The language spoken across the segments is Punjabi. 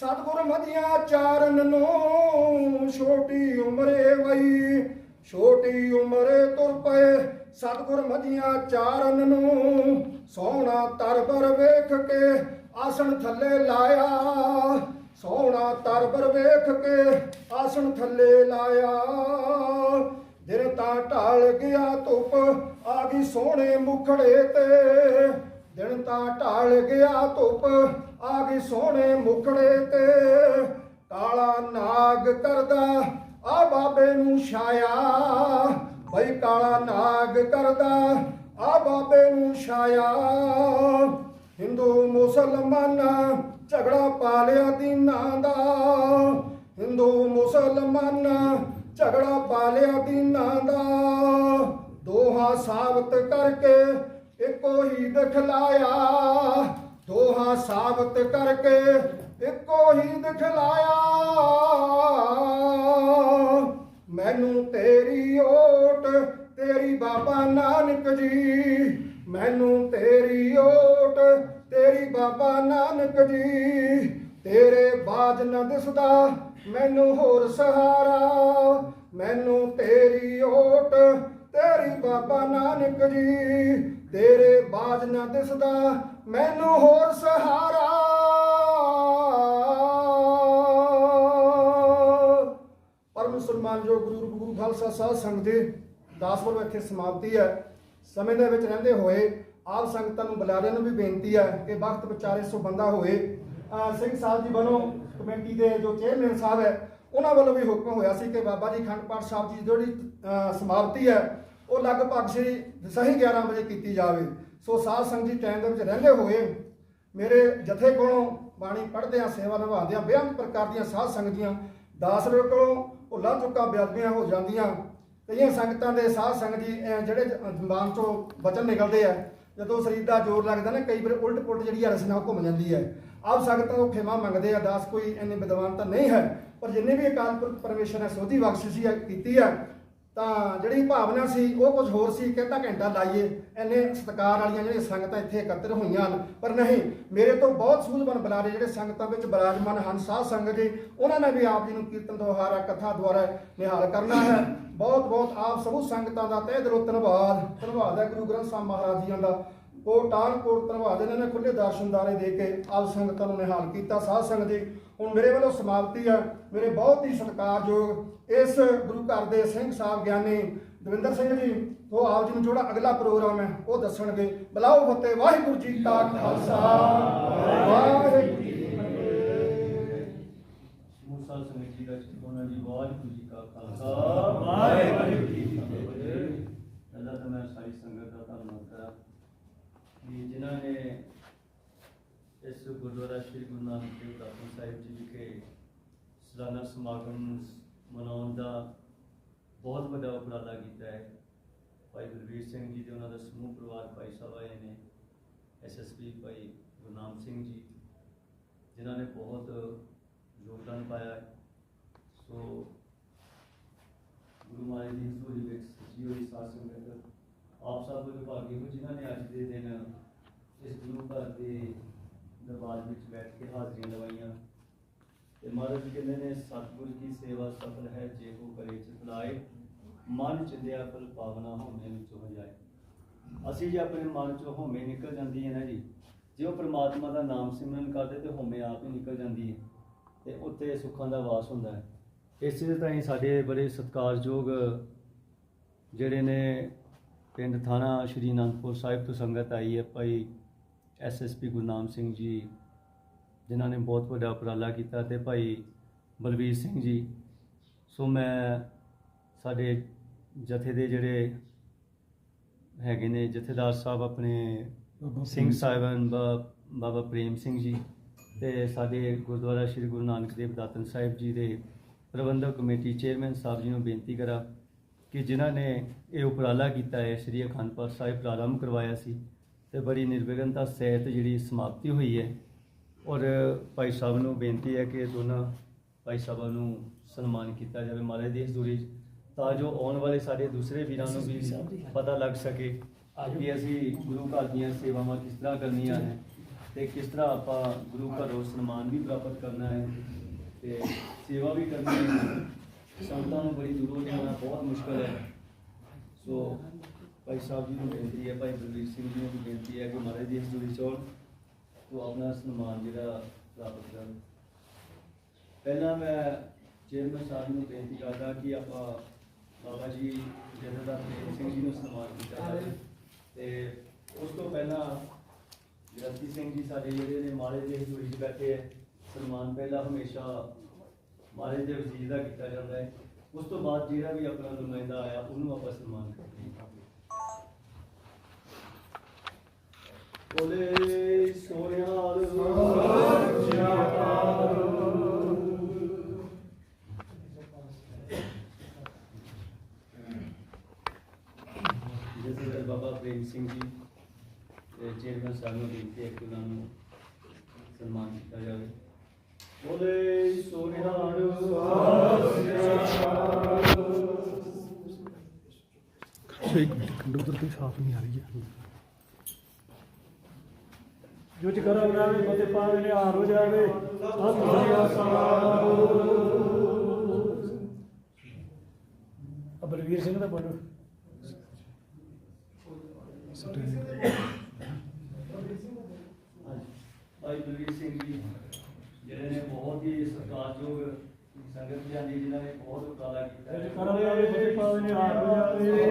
ਸਤਿਗੁਰ ਮਦੀਆਂ ਚਾਰਨ ਨੂੰ ਛੋਟੀ ਉਮਰੇ ਵਈ, ਛੋਟੀ ਉਮਰੇ ਤੁਰ ਪਏ। ਸਤਿਗੁਰ ਮਦੀਆਂ ਚਾਰਨ ਨੂੰ ਸੋਹਣਾ ਤਰਬਰ ਵੇਖ ਕੇ ਆਸਣ ਥੱਲੇ ਲਾਇਆ। ਸੋਹਣਾ ਤਰਬਰ ਵੇਖ ਕੇ ਆਸਣ ਥੱਲੇ ਲਾਇਆ। ਦਿਨ ਤਾਂ ਢਾਲ ਗਿਆ ਧੁੱਪ ਆ ਗਈ ਸੋਹਣੇ ਮੁਖੜੇ ਤੇ। ਦਿਨ ਤਾਂ ਢਾਲ ਗਿਆ ਧੁੱਪ ਆ ਗਈ ਸੋਹਣੇ ਮੁਖੜੇ ਤੇ ਕਾਲਾ ਨਾਗ ਕਰਦਾ। ਆ ਬਾਬੇ ਨੂੰ ਛਾਇਆ, ਬਈ ਕਾਲਾ ਨਾਗ ਕਰਦਾ। ਆ ਬਾਬੇ ਨੂੰ ਛਾਇਆ, ਹਿੰਦੂ ਮੁਸਲਮਾਨ ਝਗੜਾ ਪਾ ਲਿਆ ਦੀਨਾਂ ਦਾ। ਹਿੰਦੂ ਮੁਸਲਮਾਨ ਝਗੜਾ ਪਾ ਲਿਆ ਦੀਨਾਂ ਦਾ। ਦੋਹਾਂ ਸਾਬਤ ਕਰਕੇ ਇੱਕੋ ਹੀ ਦਿਖਲਾਇਆ। ਦੋਹਾ ਸਾਬਤ ਕਰਕੇ ਇੱਕੋ ਹੀ ਦਿਖਲਾਇਆ ਮੈਨੂੰ ਤੇਰੀ ਓਟ, ਤੇਰੀ ਬਾਬਾ ਨਾਨਕ ਜੀ। ਮੈਨੂੰ ਤੇਰੀ ਓਟ, ਤੇਰੀ ਬਾਬਾ ਨਾਨਕ ਜੀ। ਤੇਰੇ ਬਾਜ ਨਾ ਦਿਸਦਾ, ਮੈਨੂੰ ਹੋਰ ਸਹਾਰਾ। ਮੈਨੂੰ ਤੇਰੀ ਓਟ ਤੇਰੀ ਬਾਬਾ ਨਾਨਕ ਜੀ, ਤੇਰੇ ਬਾਜ ਨਾ ਦਿਸਦਾ, ਮੈਨੂੰ ਹੋਰ ਸਹਾਰਾ। ਪਰਮ ਸਨਮਾਨ ਜੋ ਗੁਰੂ ਗੁਰੂ ਖਾਲਸਾ ਸਾਹਿਬ ਸੰਗਤ ਦੇ ਦਾਸ ਵੱਲੋਂ ਇੱਥੇ ਸਮਾਪਤੀ ਹੈ। ਸਮੇਂ ਦੇ ਵਿੱਚ ਰਹਿੰਦੇ ਹੋਏ ਆਪ ਸੰਗਤਾਂ ਨੂੰ ਬੁਲਾਰਿਆਂ ਨੂੰ ਵੀ ਬੇਨਤੀ ਹੈ ਕਿ ਵਕਤ ਵਿਚਾਰੇ ਸੋ ਬੰਦਾ ਹੋਏ ਸਿੰਘ ਸਾਹਿਬ ਜੀ ਵੱਲੋਂ ਕਮੇਟੀ ਦੇ ਜੋ ਚੇਅਰਮੈਨ ਸਾਹਿਬ ਹੈ ਉਹਨਾਂ ਵੱਲੋਂ ਵੀ ਹੁਕਮ ਹੋਇਆ ਸੀ ਕਿ ਬਾਬਾ ਜੀ ਖੰਡ ਪਾਠ ਸਾਹਿਬ ਜੀ ਦੀ ਜਿਹੜੀ ਸਮਾਪਤੀ ਹੈ, ਉਹ ਲਗਭਗ ਸ੍ਰੀ ਸਹੀ 11 ਵਜੇ ਕੀਤੀ ਜਾਵੇ। ਸੋ ਸਾਧ ਸੰਗਤ ਜੀ ਟਾਈਮ ਦੇ ਵਿੱਚ ਰਹਿੰਦੇ ਹੋਏ ਮੇਰੇ ਜਥੇ ਕੋਲੋਂ ਬਾਣੀ ਪੜ੍ਹਦਿਆਂ, ਸੇਵਾ ਨਿਭਾਉਂਦਿਆਂ, ਬੇਅੰਤ ਪ੍ਰਕਾਰ ਦੀਆਂ ਸਾਧ ਸੰਗਤੀਆਂ ਦਾਸ ਰੋ ਕੋਲੋਂ ਭੁੱਲਾਂ ਚੁੱਕਾ ਬਿਆਦਮੀਆਂ ਹੋ ਜਾਂਦੀਆਂ। ਕਈਆਂ ਸੰਗਤਾਂ ਦੇ ਸਾਧ ਸੰਗਤ ਜੀ ਜਿਹੜੇ ਜ਼ਬਾਨ ਚੋਂ ਬਚਨ ਨਿਕਲਦੇ ਆ, ਜਦੋਂ ਸਰੀਰ ਦਾ ਜ਼ੋਰ ਲੱਗਦਾ ਨਾ, ਕਈ ਵਾਰ ਉਲਟ ਪੁਲਟ ਜਿਹੜੀ ਆ ਰਸਨਾ ਘੁੰਮ ਜਾਂਦੀ ਹੈ। ਆਪ ਸੰਗਤਾਂ ਤੋਂ ਖਿਮਾ ਮੰਗਦੇ ਆ, ਦਾਸ ਕੋਈ ਇੰਨੇ ਵਿਦਵਾਨ ਤਾਂ ਨਹੀਂ ਹੈ, ਪਰ ਜਿੰਨੇ ਵੀ ਅਕਾਲ ਪੁਰਖ ਪਰਮੇਸ਼ਰ ਨੇ ਸੋਧੀ ਬਖਸ਼ਿਸ਼ ਕੀਤੀ ਆ, ਤਾਂ ਜਿਹੜੀ ਭਾਵਨਾ ਸੀ, ਉਹ ਕੁਝ ਹੋਰ ਸੀ ਕਿ ਅੱਧਾ ਘੰਟਾ ਲਾਈਏ, ਇੰਨੇ ਸਤਿਕਾਰ ਵਾਲੀਆਂ ਜਿਹੜੀਆਂ ਸੰਗਤਾਂ ਇੱਥੇ ਇਕੱਤਰ ਹੋਈਆਂ ਹਨ। ਪਰ ਨਹੀਂ, ਮੇਰੇ ਤੋਂ ਬਹੁਤ ਸੂਝਵਾਨ ਬੁਲਾਰੇ ਜਿਹੜੇ ਸੰਗਤਾਂ ਵਿੱਚ ਬਰਾਜਮਾਨ ਹਨ, ਸਾਧ ਸੰਗਤ ਜੀ, ਉਹਨਾਂ ਨੇ ਵੀ ਆਪ ਜੀ ਨੂੰ ਕੀਰਤਨ ਦੁਆਰਾ ਕਥਾ ਦੁਆਰਾ ਨਿਹਾਲ ਕਰਨਾ ਹੈ। ਬਹੁਤ ਬਹੁਤ ਆਪ ਸਭੂ ਸੰਗਤਾਂ ਦਾ ਤਹਿ ਦਿਲੋਂ ਧੰਨਵਾਦ ਧੰਨਵਾਦ ਹੈ ਗੁਰੂ ਗ੍ਰੰਥ ਸਾਹਿਬ ਮਹਾਰਾਜ ਜੀਆਂ ਦਾ। ਕੋਟਾਨ ਕੋਟ ਧੰਨਵਾਦ ਇਹਨਾਂ ਨੇ ਖੁੱਲੇ ਦਰਸ਼ਨਦਾਰੇ ਦੇ ਕੇ ਆਪ ਸੰਗਤਾਂ ਨੂੰ ਨਿਹਾਲ ਕੀਤਾ, ਸਾਧ ਸੰਗਤ ਜੀ। ਹੁਣ ਮੇਰੇ ਵੱਲੋਂ ਸਮਾਪਤੀ ਹੈ ਮੇਰੇ ਬਹੁਤ ਹੀ ਸਤਿਕਾਰਯੋਗ ਇਸ ਗੁਰੂ ਘਰ ਦੇ ਸਿੰਘ ਸਾਹਿਬ ਗਿਆਨੀ ਦਵਿੰਦਰ ਸਿੰਘ ਜੀ, ਉਹ ਆਪ ਜੀ ਨੂੰ ਜਿਹੜਾ ਅਗਲਾ ਪ੍ਰੋਗਰਾਮ ਹੈ, ਉਹ ਦੱਸਣਗੇ, ਬਲਾਓ ਫਤਿਹ, ਵਾਹਿਗੁਰੂ ਜੀ ਕਾ ਖਾਲਸਾ, ਵਾਹਿਗੁਰੂ ਜੀ ਕੀ ਫਤਿਹ ਮੂਸਾ ਸਮੇਤ ਜੀ ਦਾ ਚਿਤੋਨਾ ਜੀ ਵਾਹਿਗੁਰੂ ਜੀ ਕਾ ਖਾਲਸਾ ਵਾਹਿਗੁਰੂ ਜੀ ਕੀ ਫਤਿਹ ਪਹਿਲਾਂ ਤਾਂ ਮੈਂ ਸਾਰੀ ਸੰਗਤ ਦਾ ਧੰਨਵਾਦ ਕਰਾਂ ਕਿ ਜਿਨ੍ਹਾਂ ਨੇ ਇਸ ਗੁਰਦੁਆਰਾ ਸ਼੍ਰੀ ਗੁਰੂ ਨਾਨਕ ਦੇਵ ਦਾਤਨ ਸਾਹਿਬ ਜੀ ਵਿਖੇ ਸਾਲਾਨਾ ਸਮਾਗਮ ਮਨਾਉਣ ਦਾ ਬਹੁਤ ਵੱਡਾ ਉਪਰਾਲਾ ਕੀਤਾ ਹੈ ਭਾਈ ਬਲਵੀਰ ਸਿੰਘ ਜੀ ਤੇ ਉਹਨਾਂ ਦਾ ਸਮੂਹ ਪਰਿਵਾਰ ਭਾਈ ਸਾਹਿਬ ਆਏ ਨੇ ਐਸਐਸਪੀ ਭਾਈ ਗੁਰਨਾਮ ਸਿੰਘ ਜੀ, ਜਿਨ੍ਹਾਂ ਨੇ ਬਹੁਤ ਯੋਗਦਾਨ ਪਾਇਆ ਹੈ। ਸੋ ਗੁਰੂ ਮਹਾਰਾਜ ਦੀ ਹਜ਼ੂਰੀ ਵਿੱਚ ਸੱਚੀ ਹੋਈ ਸਾਧ ਸੰਗਤ ਆਪ ਸਭ ਵਿਭਾਗੀ ਹੋ, ਜਿਨ੍ਹਾਂ ਨੇ ਅੱਜ ਦੇ ਦਿਨ ਇਸ ਗੁਰੂ ਘਰ ਦੇ ਦਰਬਾਰ ਵਿੱਚ ਬੈਠ ਕੇ ਹਾਜ਼ਰੀਆਂ ਲਵਾਈਆਂ। ਤੇ ਮਹਾਰਾਜ ਜੀ ਕਹਿੰਦੇ ਨੇ, ਸਤਿਗੁਰ ਕੀ ਸੇਵਾ ਸਫਲ ਹੈ, ਜੇ ਕੋ ਕਰੇ ਚਿਤ ਲਾਏ ਮਨ ਚਿੰਦਿਆ ਫਲ ਪਾਵਨਾ ਹੋਮੇ ਵਿੱਚ ਹੋ ਜਾਏ ਅਸੀਂ ਜੇ ਆਪਣੇ ਮਨ ਚੋਂ ਹੋਮੇ ਨਿਕਲ ਜਾਂਦੀ ਹੈ ਨਾ ਜੀ, ਜੇ ਉਹ ਪ੍ਰਮਾਤਮਾ ਦਾ ਨਾਮ ਸਿਮਰਨ ਕਰਦੇ, ਤੇ ਹੋਮੇ ਆਪ ਹੀ ਨਿਕਲ ਜਾਂਦੀ ਹੈ। ਤੇ ਉੱਤੇ ਸੁੱਖਾਂ ਦਾ ਵਾਸ ਹੁੰਦਾ ਹੈ। ਇਸੇ ਤਰ੍ਹਾਂ ਹੀ ਸਾਡੇ ਬੜੇ ਸਤਿਕਾਰਯੋਗ ਜਿਹੜੇ ਨੇ ਪਿੰਡ ਥਾਣਾ ਸ਼੍ਰੀ ਅਨੰਦਪੁਰ ਸਾਹਿਬ ਤੋਂ ਸੰਗਤ ਆਈ ਹੈ, ਭਾਈ ਐਸਐਸਪੀ ਗੁਰਨਾਮ ਸਿੰਘ ਜੀ ਜਿਨ੍ਹਾਂ ਨੇ ਬਹੁਤ ਵੱਡਾ ਉਪਰਾਲਾ ਕੀਤਾ ਤੇ ਭਾਈ ਬਲਵੀਰ ਸਿੰਘ ਜੀ। ਸੋ ਮੈਂ ਸਾਡੇ ਜਥੇ ਦੇ ਜਿਹੜੇ ਹੈਗੇ ਨੇ ਜਥੇਦਾਰ ਸਾਹਿਬ ਆਪਣੇ ਸਿੰਘ ਸਾਹਿਬਾਨ ਬਾਬਾ ਪ੍ਰੇਮ ਸਿੰਘ ਜੀ ਤੇ ਸਾਡੇ ਗੁਰਦੁਆਰਾ ਸ੍ਰੀ ਗੁਰੂ ਨਾਨਕ ਦੇਵ ਦਾਤਨ ਸਾਹਿਬ ਜੀ ਦੇ ਪ੍ਰਬੰਧਕ ਕਮੇਟੀ ਚੇਅਰਮੈਨ ਸਾਹਿਬ ਜੀ ਨੂੰ ਬੇਨਤੀ ਕਰਾਂ ਕਿ ਜਿਨ੍ਹਾਂ ਨੇ ਇਹ ਉਪਰਾਲਾ ਕੀਤਾ ਹੈ ਸ੍ਰੀ ਅਖੰਡ ਪਾਠ ਸਾਹਿਬ ਪ੍ਰਾਰੰਭ ਕਰਵਾਇਆ ਸੀ ਤੇ ਬੜੀ ਨਿਰਵਿਘਨਤਾ ਸਹਿਤ ਜਿਹੜੀ ਸਮਾਪਤੀ ਹੋਈ ਹੈ। ਔਰ ਭਾਈ ਸਾਹਿਬ ਨੂੰ ਬੇਨਤੀ ਹੈ ਕਿ ਦੋਨਾਂ ਭਾਈ ਸਾਹਿਬਾਂ ਨੂੰ ਸਨਮਾਨ ਕੀਤਾ ਜਾਵੇ ਮਹਾਰਾਜ ਦੀ ਹਜ਼ੂਰੀ ਤਾਂ ਜੋ ਆਉਣ ਵਾਲੇ ਸਾਡੇ ਦੂਸਰੇ ਵੀਰਾਂ ਨੂੰ ਵੀ ਪਤਾ ਲੱਗ ਸਕੇ ਕਿ ਅਸੀਂ ਗੁਰੂ ਘਰ ਦੀਆਂ ਸੇਵਾਵਾਂ ਕਿਸ ਤਰ੍ਹਾਂ ਕਰਨੀਆਂ ਹੈ ਤੇ ਕਿਸ ਤਰ੍ਹਾਂ ਆਪਾਂ ਗੁਰੂ ਘਰੋਂ ਸਨਮਾਨ ਵੀ ਪ੍ਰਾਪਤ ਕਰਨਾ ਹੈ ਤੇ ਸੇਵਾ ਵੀ ਕਰਨੀ ਹੈ। ਸੰਤਾਂ ਨੂੰ ਬੜੀ ਦੂਰੋਂ ਲਿਆਉਣਾ ਬਹੁਤ ਮੁਸ਼ਕਲ ਹੈ। ਸੋ ਭਾਈ ਸਾਹਿਬ ਜੀ ਨੂੰ ਬੇਨਤੀ ਹੈ, ਭਾਈ ਬਲਵੀਰ ਸਿੰਘ ਜੀ ਨੂੰ ਬੇਨਤੀ ਹੈ ਕਿ ਮਹਾਰਾਜ ਦੀ ਹਜ਼ੂਰੀ ਚ ਆਉਣ ਤੋਂ ਆਪਣਾ ਸਨਮਾਨ ਜਿਹੜਾ ਪ੍ਰਾਪਤ ਕਰਨ। ਪਹਿਲਾਂ ਮੈਂ ਚੇਅਰਮੈਨ ਸਾਹਿਬ ਨੂੰ ਬੇਨਤੀ ਕਰਦਾ ਕਿ ਆਪਾਂ ਬਾਬਾ ਜੀ ਜਥੇਦਾਰ ਪ੍ਰੇਮ ਸਿੰਘ ਜੀ ਨੂੰ ਸਨਮਾਨ ਕੀਤਾ ਜਾਵੇ ਤੇ ਉਸ ਤੋਂ ਪਹਿਲਾਂ ਜਗਤੀ ਸਿੰਘ ਜੀ ਸਾਡੇ ਜਿਹੜੇ ਨੇ ਮਾਲੇ ਦੀ ਹਜ਼ੂਰੀ 'ਚ ਬੈਠੇ ਹੈ, ਸਨਮਾਨ ਪਹਿਲਾਂ ਹਮੇਸ਼ਾ ਮਾਲੇ ਦੇ ਵਜ਼ੀਰ ਦਾ ਕੀਤਾ ਜਾਂਦਾ ਹੈ। ਉਸ ਤੋਂ ਬਾਅਦ ਜਿਹੜਾ ਵੀ ਆਪਣਾ ਨੁਮਾਇੰਦਾ ਆਇਆ, ਉਹਨੂੰ ਆਪਾਂ ਸਨਮਾਨ ਕਰਦੇ ਹਾਂ ਬੋਲੇ ਸੋਨਿਹਾਲ ਜਿਸ ਬਾਬਾ ਪ੍ਰੇਮ ਸਿੰਘ ਜੀ ਤੇ ਚੇਅਰਮੈਨ ਸਾਹਿਬ ਨੂੰ ਬੇਨਤੀ ਹੈ ਕਿ ਉਹਨਾਂ ਨੂੰ ਸਨਮਾਨ ਕੀਤਾ ਜਾਵੇ ਬੋਲੇ ਸੋਨਿਹਾਲ ਇੱਕ ਮਿੰਟ ਕੰਡੂਦਰ ਤੇ ਸਾਫ਼ ਨਹੀਂ ਆ ਰਹੀ ਹੈ ਜੋ ਚ ਕਰਮ ਨਾਮੇ ਫਤਿਹ ਪਾਵੇ ਨੇ ਹਾਰ ਹੋ ਜਾਵੇ। ਸਤਿ ਸ੍ਰੀ। ਅਕਾਲ ਅਬਲਵੀਰ ਸਿੰਘ ਦਾ ਬੋਲੋ। ਭਾਈ ਬਲਵੀਰ ਸਿੰਘ ਜੀ ਜਿਹੜੇ ਨੇ ਬਹੁਤ ਹੀ ਸਤਿਕਾਰਯੋਗ ਸੰਗਤ ਜੀ ਦੀ ਜਿਨ੍ਹਾਂ ਨੇ ਬਹੁਤ ਉਪਰਾਲਾ ਕੀਤਾ ਜੋ ਹੈ। ਚ ਕਰਮ ਨਾਮੇ ਫਤਿਹ ਪਾਵੇ ਨੇ ਹਾਰ ਹੋ ਜਾਵੇ।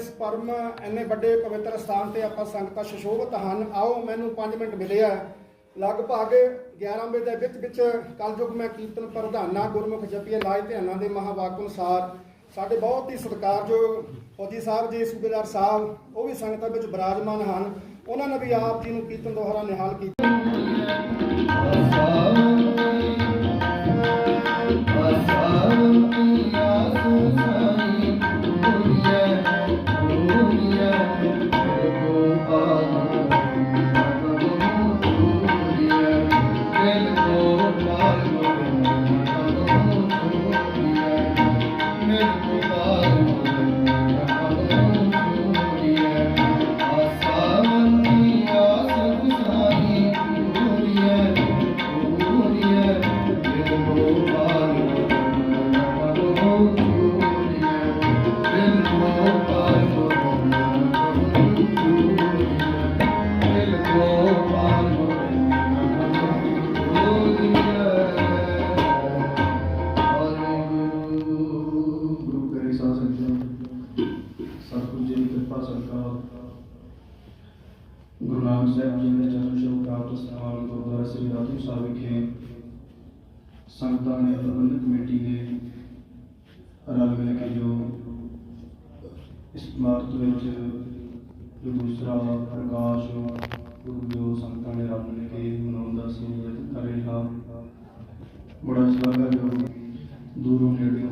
ਸੰਗਤ ਪਰਮ ਇੰਨੇ ਵੱਡੇ ਪਵਿੱਤਰ ਸਥਾਨ ਤੇ ਆਪਾਂ ਸੰਗਤਾਂ ਸ਼ਸ਼ੋਭਤ ਹਨ। ਆਓ, ਮੈਨੂੰ 5 ਮਿੰਟ ਮਿਲੇ ਆ। ਲਗਭਗ 11 ਵਜੇ ਦੇ ਵਿੱਚ ਵਿੱਚ ਕਲਯੁਗ ਮੈਂ ਕੀਰਤਨ ਪ੍ਰਧਾਨਾ, ਗੁਰਮੁਖ ਜਪੀਏ ਲਾਏ ਧਿਆਨਾਂ ਦੇ ਮਹਾਵਾਕ ਅਨੁਸਾਰ ਸਾਡੇ ਬਹੁਤ ਹੀ ਸਤਿਕਾਰਯੋਗ ਫੌਜੀ ਸਾਹਿਬ ਜੀ, ਸੂਬੇਦਾਰ ਸਾਹਿਬ, ਉਹ ਵੀ ਸੰਗਤਾਂ ਵਿੱਚ ਬਰਾਜਮਾਨ ਹਨ। ਉਹਨਾਂ ਨੇ ਵੀ ਆਪ ਜੀ ਨੂੰ ਕੀਰਤਨ ਦੁਆਰਾ ਨਿਹਾਲ ਕੀਤਾ।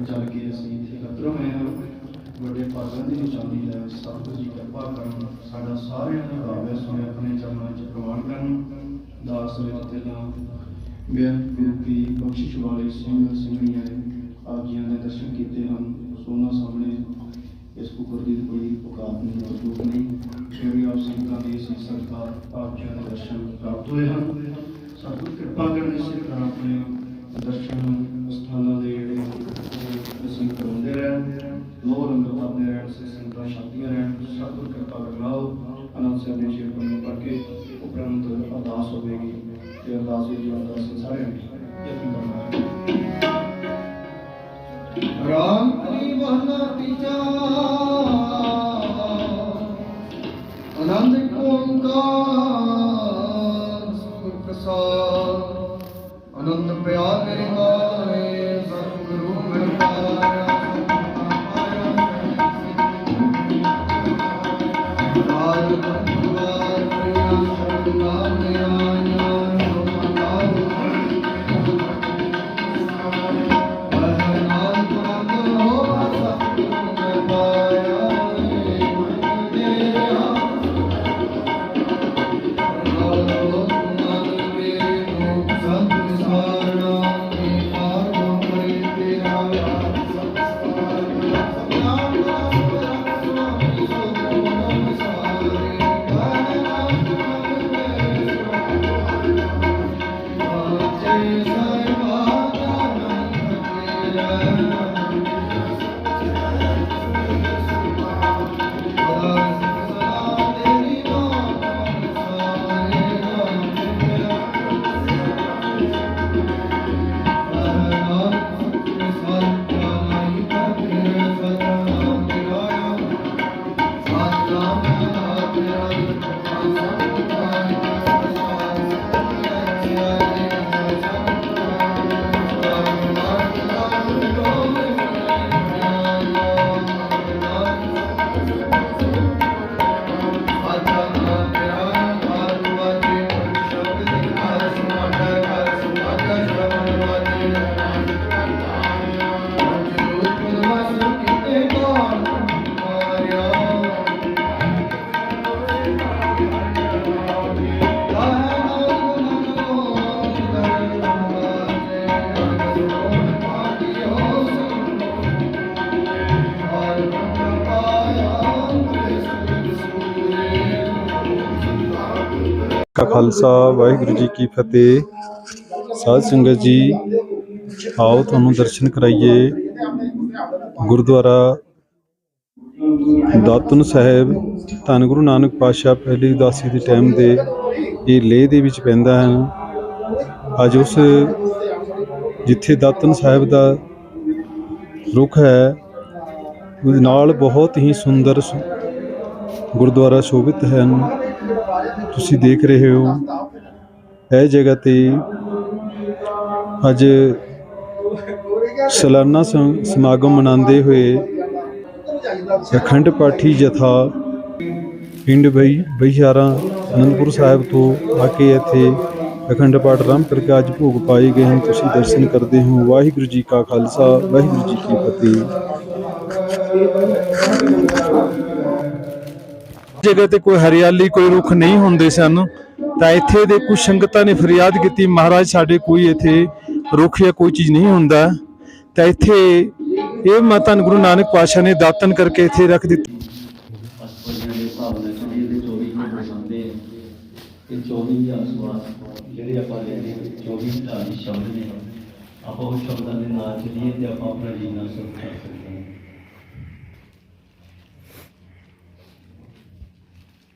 ਚੱਲ ਕੇ ਅਸੀਂ ਇੱਥੇ ਇਕੱਤਰ ਹੋਏ ਹਾਂ। ਵੱਡੇ ਭਾਗਾਂ ਦੀ ਨਿਸ਼ਾਨੀ ਹੈ ਸਤਿਗੁਰੂ ਜੀ ਕਿਰਪਾ ਕਰਨ, ਸਾਡਾ ਸਾਰਿਆਂ ਦਾ ਭਾਵੇਂ ਸੁਣੇ ਆਪਣੇ ਚਰਨਾਂ 'ਚ ਪ੍ਰਵਾਨ ਕਰਨ। ਦਾਸ ਤੇ ਦਾ ਬੇਅੰਤ ਗੁਰੂ ਕੀ ਬਖਸ਼ਿਸ਼ ਵਾਲੇ ਸਿੰਘ ਸਿੰਘਣੀਆਂ ਆਪ ਜੀਆਂ ਦੇ ਦਰਸ਼ਨ ਕੀਤੇ ਹਨ। ਸੋਨਾ ਸਾਹਮਣੇ ਇਸ ਕੁਕਰ ਦੀ ਕੋਈ ਔਕਾਤ ਨਹੀਂ ਮੌਜੂਦ ਨਹੀਂ। ਫਿਰ ਆਪ ਸਿੰਘਾਂ ਦੀ ਸੀ ਸਰਕਾਰ ਆਪ ਜੀ ਦੇ ਦਰਸ਼ਨ ਪ੍ਰਾਪਤ ਹੋਏ ਹਨ। ਸਤਿਗੁਰ ਕਿਰਪਾ ਕਰਨ, ਇਸੇ ਆਪਣੇ ਦਰਸ਼ਨ ਸਥਾਨਾਂ ਦੇ ਰਹਿਣ ਲੋ ਰੰਗ ਪਾਉਂਦੇ ਰਹਿਣ ਸੇ ਸੰਤਾਂ ਸ਼ਾਂਤੀਆਂ ਰਹਿਣ ਸਤਿਗੁਰ ਕਿਰਪਾ ਕਰਨਾਓ ਅਨੰਦ ਸਾਹਿਬ ਨੇ ਸ਼ੇਰ ਨੂੰ ਪੜ੍ਹ ਕੇ ਉਪਰੰਤ ਅਰਦਾਸ ਹੋਵੇਗੀ ਤੇ ਅਰਦਾਸ ਵਿੱਚ ਜੋ ਅਰਦਾਸ ਸਾਰਿਆਂ ਨੇ ਯਤਨ ਕਰਨਾ ਰਾਮ ਹਰੀ ਵਹਨਾ ਤੀਜਾ ਕਾ ਖਾਲਸਾ, ਵਾਹਿਗੁਰੂ ਜੀ ਕੀ ਫਤਿਹ। ਸਾਧ ਸੰਗਤ ਜੀ, ਆਓ ਤੁਹਾਨੂੰ ਦਰਸ਼ਨ ਕਰਾਈਏ। ਗੁਰਦੁਆਰਾ ਦਾਤਨ ਸਾਹਿਬ, ਧੰਨ ਗੁਰੂ ਨਾਨਕ ਪਾਤਸ਼ਾਹ ਪਹਿਲੀ ਉਦਾਸੀ ਦੇ ਟਾਈਮ ਦੇ ਇਹ ਲੇਹ ਦੇ ਵਿੱਚ ਪੈਂਦਾ ਹੈ। ਅੱਜ ਉਸ ਜਿੱਥੇ ਦਾਤਨ ਸਾਹਿਬ ਦਾ ਰੁੱਖ ਹੈ, ਉਹਦੇ ਨਾਲ ਬਹੁਤ ਹੀ ਸੁੰਦਰ ਗੁਰਦੁਆਰਾ ਸ਼ੋਭਿਤ ਹਨ। ਤੁਸੀਂ ਦੇਖ ਰਹੇ ਹੋ। ਇਹ ਜਗ੍ਹਾ ਤੇ ਅੱਜ ਸਾਲਾਨਾ ਸਮ- ਸਮਾਗਮ ਮਨਾਉਂਦੇ ਹੋਏ ਅਖੰਡ ਪਾਠੀ ਜਥਾ ਪਿੰਡ ਬਈ, ਬਈਹਾਰਾ ਅਨੰਦਪੁਰ ਸਾਹਿਬ ਤੋਂ ਆ ਕੇ ਇੱਥੇ ਅਖੰਡ ਪਾਠ ਆਰੰਭ ਕਰਕੇ ਅੱਜ ਭੋਗ ਪਾਏ ਗਏ ਹਨ। ਤੁਸੀਂ ਦਰਸ਼ਨ ਕਰਦੇ ਹੋ। ਵਾਹਿਗੁਰੂ ਜੀ ਕਾ ਖਾਲਸਾ, ਵਾਹਿਗੁਰੂ ਜੀ ਕੀ ਫਤਿਹ। ਜਗ੍ਹਾ ਤੇ ਕੋਈ ਹਰਿਆਲੀ, ਕੋਈ ਰੁੱਖ ਨਹੀਂ ਹੁੰਦੇ ਸਨ, ਤਾਂ ਇੱਥੇ ਦੇ ਕੁਝ ਸੰਗਤਾਂ ਨੇ ਫਰਿਆਦ ਕੀਤੀ, ਮਹਾਰਾਜ ਸਾਡੇ ਕੋਈ ਇੱਥੇ ਰੁੱਖ ਜਾਂ ਕੋਈ ਚੀਜ਼ ਨਹੀਂ ਹੁੰਦਾ। ਤਾਂ ਇੱਥੇ ਇਹ ਮਾਤਾ ਗੁਰੂ ਨਾਨਕ ਪਾਤਸ਼ਾਹ ਨੇ ਦਾਤਨ ਕਰਕੇ ਇੱਥੇ ਰੱਖ ਦਿੱਤੀ। ਇਹ 24000 ਸਵਾਸ ਜਿਹੜੇ ਆਪਾਂ ਲੈਣੇ 24000 ਸ਼ਬਦ ਨੇ ਆਪਾਂ ਉਹ ਸ਼ਬਦਾਂ ਦੇ ਨਾਲ ਚੱਲੀਏ ਤੇ ਆਪਾਂ ਆਪਣਾ ਜੀਵਨ ਸੁਖ ਕਰ ਸਕਦੇ ਹਾਂ ਸਤਿ ਸ੍ਰੀ ਅਕਾਲ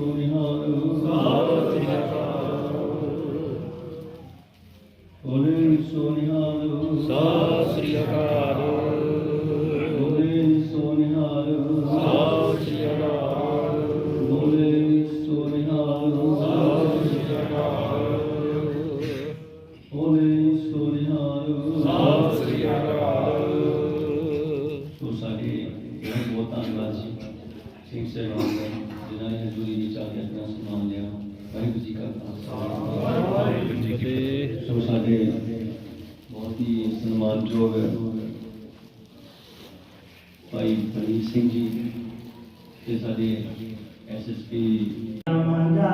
ਬੋਲੇ ਸੋਨਿਹਾਲ ਭਾਈ ਪ੍ਰਨੀਤ ਸਿੰਘ ਜੀ ਤੇ ਸਾਡੇ ਐਸਐਸਪੀ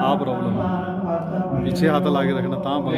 ਆ। ਪ੍ਰੋਬਲਮ ਪਿੱਛੇ ਹੱਥ ਲਾ ਕੇ ਰੱਖਣਾ ਤਾਂ ਬੰਦ।